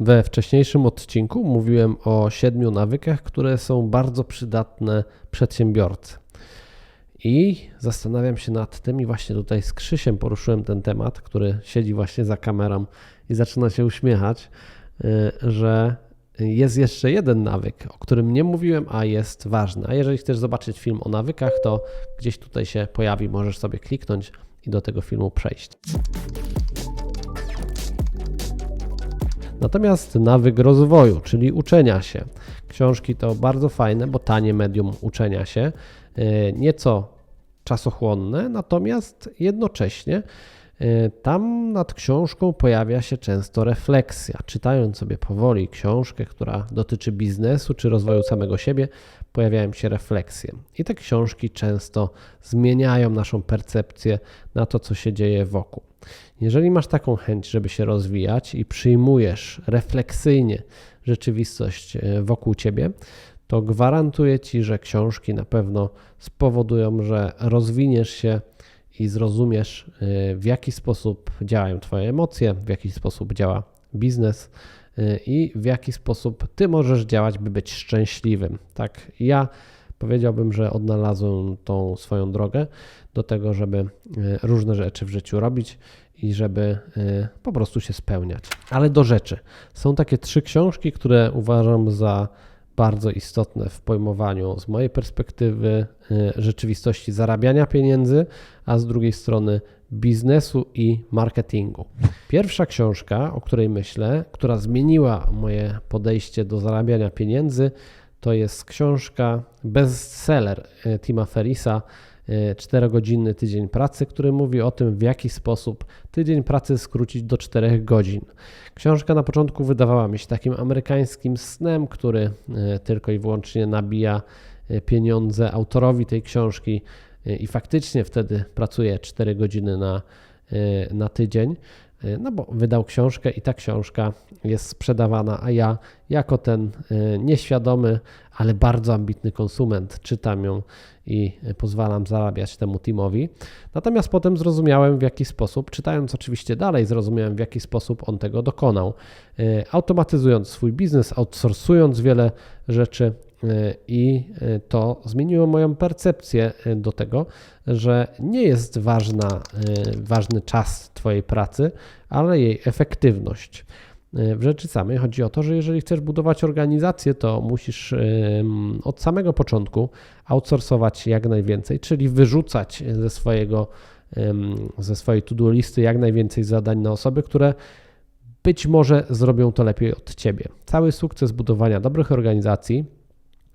We wcześniejszym odcinku mówiłem o siedmiu nawykach, które są bardzo przydatne przedsiębiorcy. I zastanawiam się nad tym, i właśnie tutaj z Krzysiem poruszyłem ten temat, który siedzi właśnie za kamerą i zaczyna się uśmiechać, y, że jest jeszcze jeden nawyk, o którym nie mówiłem, a jest ważny. A jeżeli chcesz zobaczyć film o nawykach, to gdzieś tutaj się pojawi, możesz sobie kliknąć i do tego filmu przejść. Natomiast nawyk rozwoju, czyli uczenia się. Książki to bardzo fajne, bo tanie medium uczenia się, e, nieco czasochłonne, natomiast jednocześnie tam nad książką pojawia się często refleksja. Czytając sobie powoli książkę, która dotyczy biznesu czy rozwoju samego siebie, pojawiają się refleksje. I te książki często zmieniają naszą percepcję na to, co się dzieje wokół. Jeżeli masz taką chęć, żeby się rozwijać i przyjmujesz refleksyjnie rzeczywistość e, wokół ciebie, to gwarantuję ci, że książki na pewno spowodują, że rozwiniesz się i zrozumiesz, e, w jaki sposób działają Twoje emocje, w jaki sposób działa biznes e, i w jaki sposób Ty możesz działać, by być szczęśliwym. Tak, ja powiedziałbym, że odnalazłem tą swoją drogę do tego, żeby różne rzeczy w życiu robić i żeby y, po prostu się spełniać. Ale do rzeczy. Są takie trzy książki, które uważam za bardzo istotne w pojmowaniu z mojej perspektywy y, rzeczywistości zarabiania pieniędzy, a z drugiej strony biznesu i marketingu. Pierwsza książka, o której myślę, która zmieniła moje podejście do zarabiania pieniędzy, to jest książka bestseller y, Tima Ferisa 4-godzinny tydzień pracy, który mówi o tym, w jaki sposób tydzień pracy skrócić do 4 godzin. Książka na początku wydawała mi się takim amerykańskim snem, który e, tylko i wyłącznie nabija e, pieniądze autorowi tej książki i faktycznie wtedy pracuje 4 godziny na, na tydzień. No bo wydał książkę i ta książka jest sprzedawana, a ja jako ten nieświadomy, ale bardzo ambitny konsument czytam ją i pozwalam zarabiać temu teamowi. Natomiast potem zrozumiałem w jaki sposób, czytając oczywiście dalej, zrozumiałem w jaki sposób on tego dokonał. Automatyzując swój biznes, outsourcując wiele rzeczy i e, to zmieniło moją percepcję do tego, że nie jest ważna, ważny czas Twojej pracy, ale jej efektywność. W rzeczy samej chodzi o to, że jeżeli chcesz budować organizację, to musisz od samego początku outsourcować jak najwięcej, czyli wyrzucać ze swojego ze swojej to-do listy jak najwięcej zadań na osoby, które być może zrobią to lepiej od ciebie. Cały sukces budowania dobrych organizacji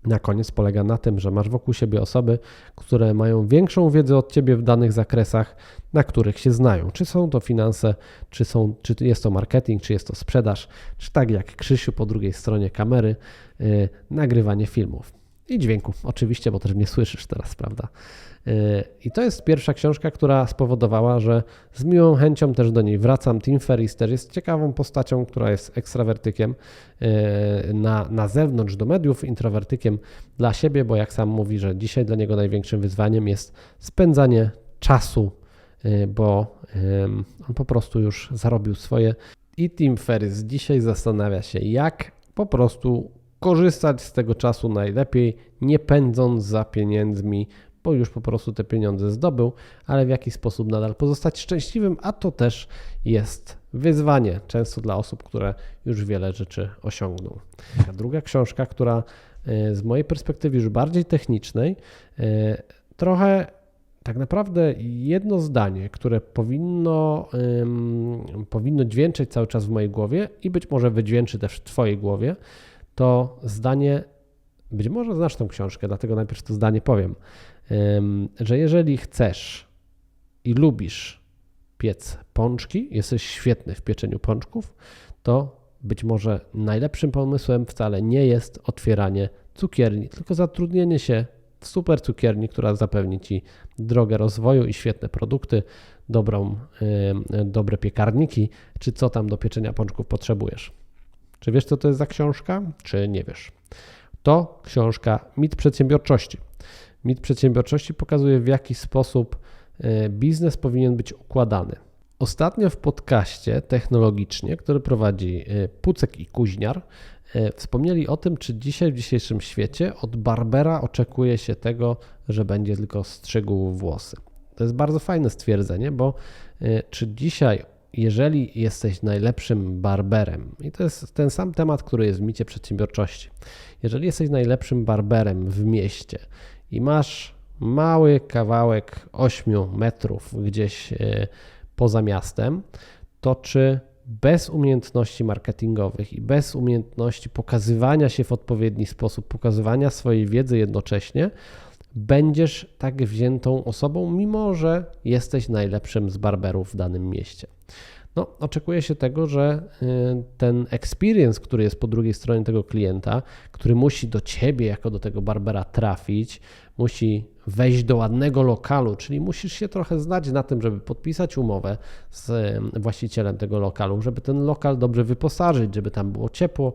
na koniec polega na tym, że masz wokół siebie osoby, które mają większą wiedzę od ciebie w danych zakresach, na których się znają. Czy są to finanse, czy, są, czy jest to marketing, czy jest to sprzedaż, czy tak jak Krzysiu po drugiej stronie kamery, yy, nagrywanie filmów. I dźwięku, oczywiście, bo też mnie słyszysz teraz, prawda? I to jest pierwsza książka, która spowodowała, że z miłą chęcią też do niej wracam. Tim Ferriss też jest ciekawą postacią, która jest ekstrawertykiem e, na, na zewnątrz do mediów, introwertykiem dla siebie, bo jak sam mówi, że dzisiaj dla niego największym wyzwaniem jest spędzanie czasu, e, bo on po prostu już zarobił swoje. I Tim Ferriss dzisiaj zastanawia się, jak po prostu korzystać z tego czasu najlepiej, nie pędząc za pieniędzmi, bo już po prostu te pieniądze zdobył, ale w jaki sposób nadal pozostać szczęśliwym, a to też jest wyzwanie, często dla osób, które już wiele rzeczy osiągną. A druga książka, która e, z mojej perspektywy już bardziej technicznej, e, trochę tak naprawdę jedno zdanie, które powinno, powinno dźwięczyć cały czas w mojej głowie i być może wydźwięczy też w Twojej głowie, to zdanie, być może znasz tą książkę, dlatego najpierw to zdanie powiem że jeżeli chcesz i lubisz piec pączki, jesteś świetny w pieczeniu pączków, to być może najlepszym pomysłem wcale nie jest otwieranie cukierni, tylko zatrudnienie się w super cukierni, która zapewni Ci drogę rozwoju i świetne produkty, dobrą, dobre piekarniki, czy co tam do pieczenia pączków potrzebujesz. Czy wiesz, co to jest za książka, czy nie wiesz? To książka Mit Przedsiębiorczości. Mit przedsiębiorczości pokazuje, w jaki sposób e, biznes powinien być układany. Ostatnio w podcaście technologicznie, który prowadzi y, Pucek i Kuźniar, y, wspomnieli o tym, czy dzisiaj w dzisiejszym świecie od barbera oczekuje się tego, że będzie tylko strzygł włosy. To jest bardzo fajne stwierdzenie, bo czy dzisiaj, jeżeli jesteś najlepszym barberem, i to jest ten sam temat, który jest w micie przedsiębiorczości, jeżeli jesteś najlepszym barberem w mieście i masz mały kawałek 8 metrów gdzieś poza miastem, to czy bez umiejętności marketingowych i bez umiejętności pokazywania się w odpowiedni sposób, pokazywania swojej wiedzy jednocześnie, będziesz tak wziętą osobą, mimo że jesteś najlepszym z barberów w danym mieście. No, oczekuje się tego, że y, ten experience, który jest po drugiej stronie tego klienta, który musi do ciebie jako do tego barbera trafić, musi wejść do ładnego lokalu, czyli musisz się trochę znać na tym, żeby podpisać umowę z właścicielem tego lokalu, żeby ten lokal dobrze wyposażyć, żeby tam było ciepło,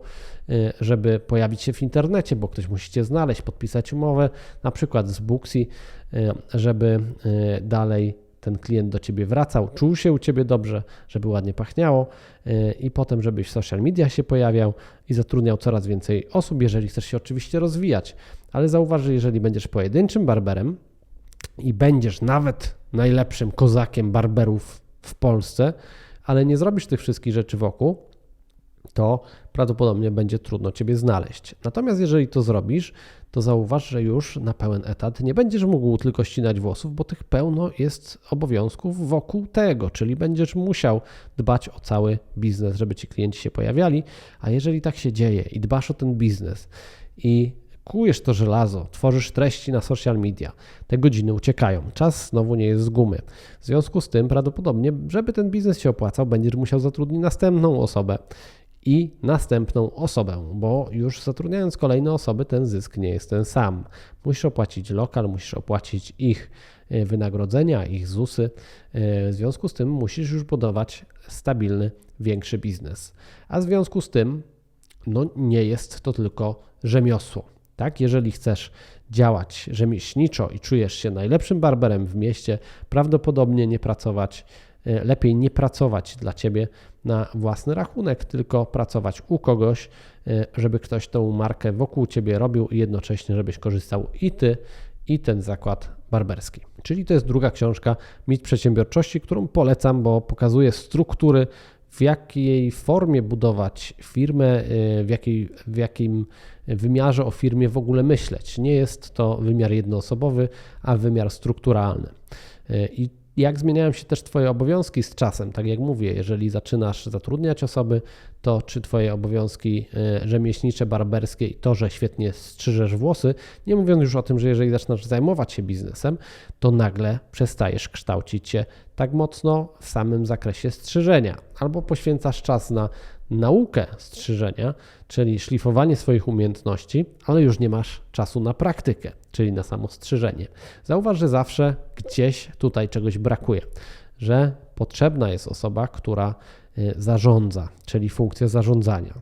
y, żeby pojawić się w internecie, bo ktoś musi cię znaleźć, podpisać umowę, na przykład z Booksy, y, żeby dalej ten klient do ciebie wracał, czuł się u ciebie dobrze, żeby ładnie pachniało y, i potem, żebyś w social media się pojawiał i zatrudniał coraz więcej osób, jeżeli chcesz się oczywiście rozwijać. Ale zauważ, że jeżeli będziesz pojedynczym barberem i będziesz nawet najlepszym kozakiem barberów w Polsce, ale nie zrobisz tych wszystkich rzeczy wokół, to prawdopodobnie będzie trudno Ciebie znaleźć. Natomiast jeżeli to zrobisz, to zauważ, że już na pełen etat nie będziesz mógł tylko ścinać włosów, bo tych pełno jest obowiązków wokół tego, czyli będziesz musiał dbać o cały biznes, żeby ci klienci się pojawiali, a jeżeli tak się dzieje i dbasz o ten biznes i kujesz to żelazo, tworzysz treści na social media, te godziny uciekają, czas znowu nie jest z gumy. W związku z tym prawdopodobnie, żeby ten biznes się opłacał, będziesz musiał zatrudnić następną osobę i następną osobę, bo już zatrudniając kolejne osoby, ten zysk nie jest ten sam. Musisz opłacić lokal, musisz opłacić ich e, wynagrodzenia, ich ZUSy. E, w związku z tym musisz już budować stabilny, większy biznes. A w związku z tym, no nie jest to tylko rzemiosło. Tak, jeżeli chcesz działać rzemieślniczo i czujesz się najlepszym barberem w mieście, prawdopodobnie nie pracować E, lepiej nie pracować dla ciebie na własny rachunek, tylko pracować u kogoś, e, żeby ktoś tą markę wokół ciebie robił i jednocześnie, żebyś korzystał i ty, i ten zakład barberski. Czyli to jest druga książka Mit Przedsiębiorczości, którą polecam, bo pokazuje struktury, w jakiej formie budować firmę, e, w, jakiej, w jakim wymiarze o firmie w ogóle myśleć. Nie jest to wymiar jednoosobowy, a wymiar strukturalny. I jak zmieniają się też Twoje obowiązki z czasem. Tak jak mówię, jeżeli zaczynasz zatrudniać osoby, to czy Twoje obowiązki e, rzemieślnicze, barberskie i to, że świetnie strzyżesz włosy, nie mówiąc już o tym, że jeżeli zaczynasz zajmować się biznesem, to nagle przestajesz kształcić się tak mocno w samym zakresie strzyżenia, albo poświęcasz czas na naukę strzyżenia, czyli szlifowanie swoich umiejętności, ale już nie masz czasu na praktykę, czyli na samo strzyżenie. Zauważ, że zawsze gdzieś tutaj czegoś brakuje, że potrzebna jest osoba, która y, zarządza, czyli funkcja zarządzania.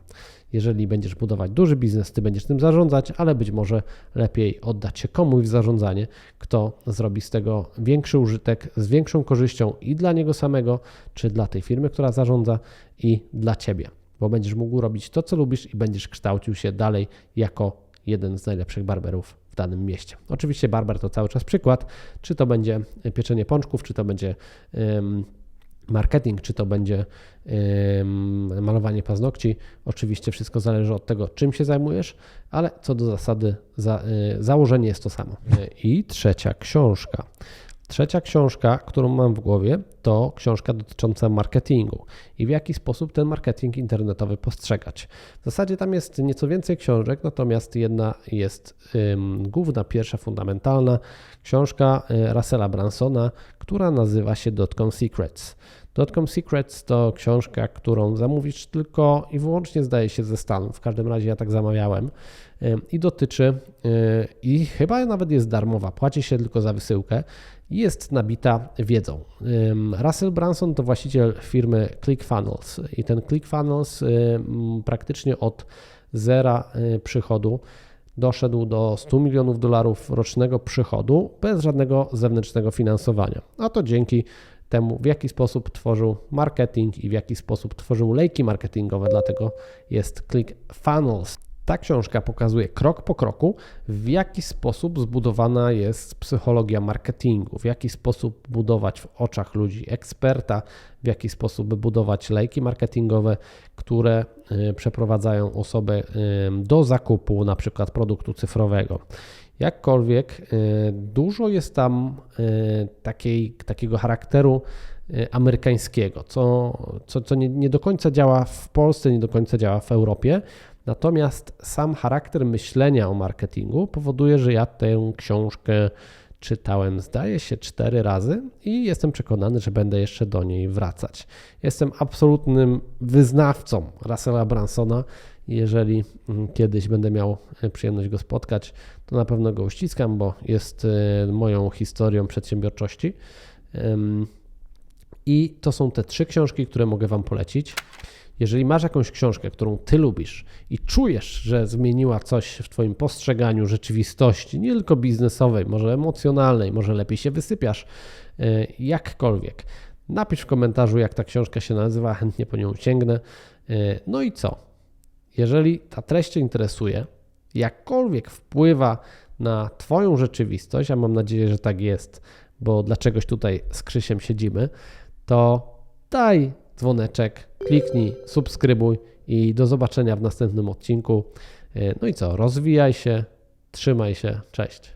Jeżeli będziesz budować duży biznes, ty będziesz tym zarządzać, ale być może lepiej oddać się komuś w zarządzanie, kto zrobi z tego większy użytek, z większą korzyścią i dla niego samego, czy dla tej firmy, która zarządza, i dla ciebie bo będziesz mógł robić to, co lubisz i będziesz kształcił się dalej jako jeden z najlepszych barberów w danym mieście. Oczywiście barber to cały czas przykład, czy to będzie pieczenie pączków, czy to będzie marketing, czy to będzie malowanie paznokci. Oczywiście wszystko zależy od tego, czym się zajmujesz, ale co do zasady za, y, założenie jest to samo. I trzecia książka. Trzecia książka, którą mam w głowie, to książka dotycząca marketingu i w jaki sposób ten marketing internetowy postrzegać. W zasadzie tam jest nieco więcej książek, natomiast jedna jest ym, główna, pierwsza, fundamentalna książka y, Russella Bransona, która nazywa się Dotcom Secrets. Dotcom Secrets to książka, którą zamówisz tylko i wyłącznie zdaje się ze Stanów. W każdym razie ja tak zamawiałem i dotyczy y, i chyba nawet jest darmowa, płaci się tylko za wysyłkę jest nabita wiedzą. Russell Branson to właściciel firmy ClickFunnels i ten ClickFunnels praktycznie od zera y, przychodu doszedł do 100 milionów dolarów rocznego przychodu bez żadnego zewnętrznego finansowania. A to dzięki temu, w jaki sposób tworzył marketing i w jaki sposób tworzył lejki marketingowe, dlatego jest ClickFunnels. Ta książka pokazuje krok po kroku, w jaki sposób zbudowana jest psychologia marketingu, w jaki sposób budować w oczach ludzi eksperta, w jaki sposób budować lejki marketingowe, które y, przeprowadzają osobę y, do zakupu na przykład produktu cyfrowego. Jakkolwiek y, dużo jest tam y, takiej, takiego charakteru amerykańskiego, co, co, co nie, nie do końca działa w Polsce, nie do końca działa w Europie. Natomiast sam charakter myślenia o marketingu powoduje, że ja tę książkę czytałem, zdaje się, cztery razy i jestem przekonany, że będę jeszcze do niej wracać. Jestem absolutnym wyznawcą Russella Bransona. Jeżeli mm, kiedyś będę miał e, przyjemność go spotkać, to na pewno go uściskam, bo jest e, moją historią przedsiębiorczości. I to są te trzy książki, które mogę Wam polecić. Jeżeli masz jakąś książkę, którą ty lubisz i czujesz, że zmieniła coś w Twoim postrzeganiu rzeczywistości, nie tylko biznesowej, może emocjonalnej, może lepiej się wysypiasz, e, jakkolwiek, napisz w komentarzu, jak ta książka się nazywa, chętnie po nią sięgnę. E, No i co? Jeżeli ta treść Cię interesuje, jakkolwiek wpływa na Twoją rzeczywistość, a mam nadzieję, że tak jest, bo dlaczegoś tutaj z Krzysiem siedzimy, to daj dzwoneczek, kliknij, subskrybuj i do zobaczenia w następnym odcinku. No i co, rozwijaj się, trzymaj się, cześć.